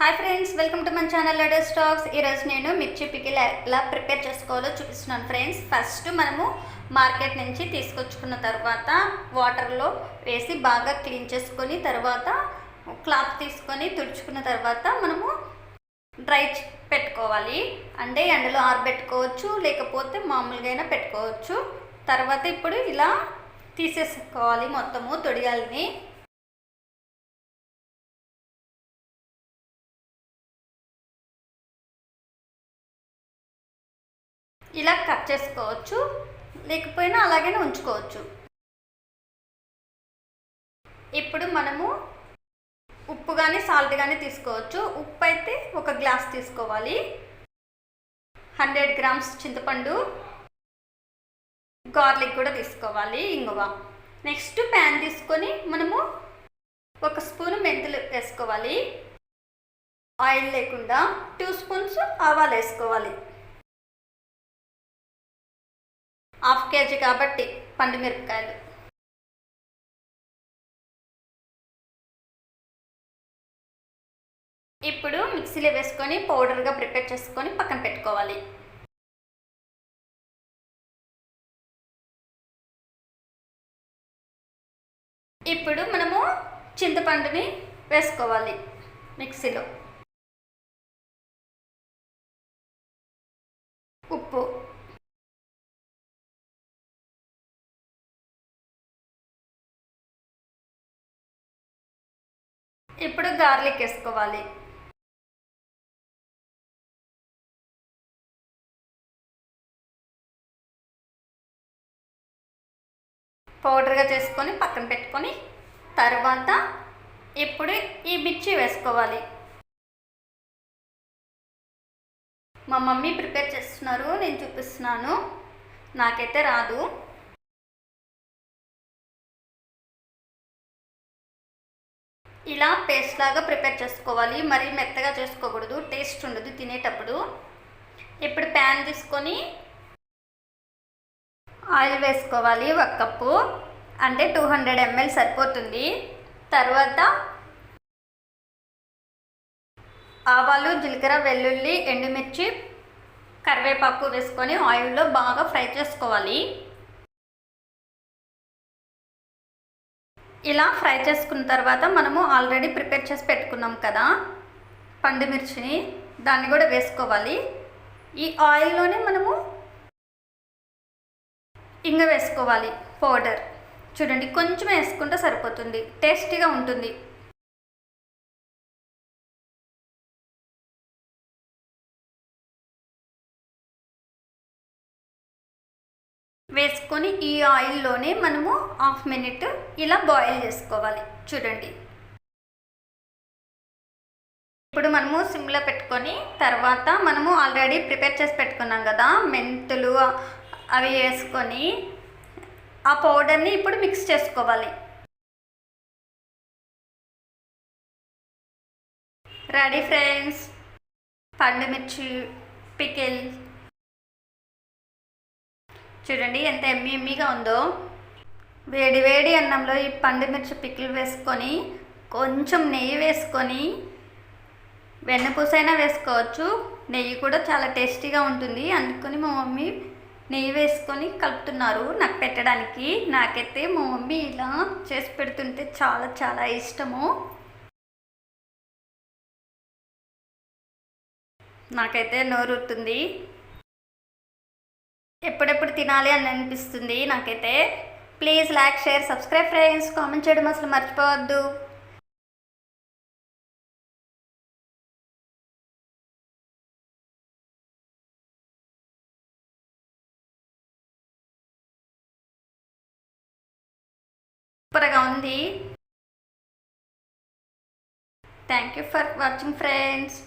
Hi friends welcome to మన channel లెడర్ స్టాక్స్ ఈరోజు నేను మిర్చి పికిల్ ఎలా ప్రిపేర్ చేసుకోవాలో చూపిస్తున్నాను ఫ్రెండ్స్ ఫస్ట్ మనము మార్కెట్ నుంచి తీసుకొచ్చుకున్న తర్వాత వాటర్లో వేసి బాగా క్లీన్ చేసుకొని తర్వాత క్లాత్ తీసుకొని తుడుచుకున్న తర్వాత మనము డ్రై పెట్టుకోవాలి. అంటే ఎండలో ఆరబెట్టుకోవచ్చు లేకపోతే మామూలుగా అయినా పెట్టుకోవచ్చు. తర్వాత ఇప్పుడు ఇలా తీసేసుకోవాలి మొత్తము తొడియాలని. ఇలా కట్ చేసుకోవచ్చు. లేకపోయినా అలాగనే ఉంచుకోవచ్చు. ఇప్పుడు మనము ఉప్పు కానీ సాల్ట్ కానీ తీసుకోవచ్చు. ఉప్పు అయితే ఒక గ్లాస్ తీసుకోవాలి. హండ్రెడ్ గ్రామ్స్ చింతపండు గార్లిక్ కూడా తీసుకోవాలి ఇంగువ. నెక్స్ట్ ప్యాన్ తీసుకొని మనము ఒక స్పూన్ మెంతులు వేసుకోవాలి. ఆయిల్ లేకుండా టూ స్పూన్స్ ఆవాలు వేసుకోవాలి. హాఫ్ కేజీ కాబట్టి పండు మిరపకాయలు. ఇప్పుడు మిక్సీలో వేసుకొని పౌడర్గా ప్రిపేర్ చేసుకొని పక్కన పెట్టుకోవాలి. ఇప్పుడు మనము చింతపండుని వేసుకోవాలి మిక్సీలో. ఇప్పుడు గార్లిక్ వేసుకోవాలి. పౌడర్గా చేసుకొని పక్కన పెట్టుకొని తర్వాత ఇప్పుడు ఈ మిర్చి వేసుకోవాలి. మా మమ్మీ ప్రిపేర్ చేస్తున్నారు నేను చూపిస్తున్నాను. నాకైతే రాదు. ఇలా పేస్ట్ లాగా ప్రిపేర్ చేసుకోవాలి. మరీ మెత్తగా చేసుకోకూడదు. టేస్ట్ ఉండదు తినేటప్పుడు. ఇప్పుడు ప్యాన్ తీసుకొని ఆయిల్ వేసుకోవాలి ఒక కప్పు అంటే టూ హండ్రెడ్ ఎంఎల్ సరిపోతుంది. తర్వాత ఆవాలు జీలకర్ర వెల్లుల్లి ఎండుమిర్చి కరివేపాకు వేసుకొని ఆయిల్లో బాగా ఫ్రై చేసుకోవాలి. ఇలా ఫ్రై చేసుకున్న తర్వాత మనము ఆల్రెడీ ప్రిపేర్ చేసి పెట్టుకున్నాం కదా పండుమిర్చిని దాన్ని కూడా వేసుకోవాలి. ఈ ఆయిల్లోనే మనము ఇంగ వేసుకోవాలి పౌడర్. చూడండి కొంచెం వేసుకుంటే సరిపోతుంది టేస్టీగా ఉంటుంది. వేసుకొని ఈ ఆయిల్లోనే మనము హాఫ్ మినిట్ ఇలా బాయిల్ చేసుకోవాలి. చూడండి. ఇప్పుడు మనము సిమ్లో పెట్టుకొని తర్వాత మనము ఆల్రెడీ ప్రిపేర్ చేసి పెట్టుకున్నాం కదా మెంతులు అవి వేసుకొని ఆ పౌడర్ని ఇప్పుడు మిక్స్ చేసుకోవాలి. Ready friends? పండుమిర్చి పికిల్ చూడండి ఎంత ఎమ్మి ఎమ్మిగా ఉందో. వేడి వేడి అన్నంలో ఈ పండు మిర్చి పికిల్ వేసుకొని కొంచెం నెయ్యి వేసుకొని వెన్నపూసైనా వేసుకోవచ్చు. నెయ్యి కూడా చాలా టేస్టీగా ఉంటుంది. అందుకని మా మమ్మీ నెయ్యి వేసుకొని కలుపుతున్నారు నాకు పెట్టడానికి. నాకైతే మా మమ్మీ ఇలా చేసి పెడుతుంటే చాలా చాలా ఇష్టము. నాకైతే నోరుతుంది ఎప్పుడెప్పుడు తినాలి అని అనిపిస్తుంది నాకైతే. Please like share subscribe friends comment చేయడం అసలు మర్చిపోవద్దు. సూపర్గా ఉంది. Thank you for watching friends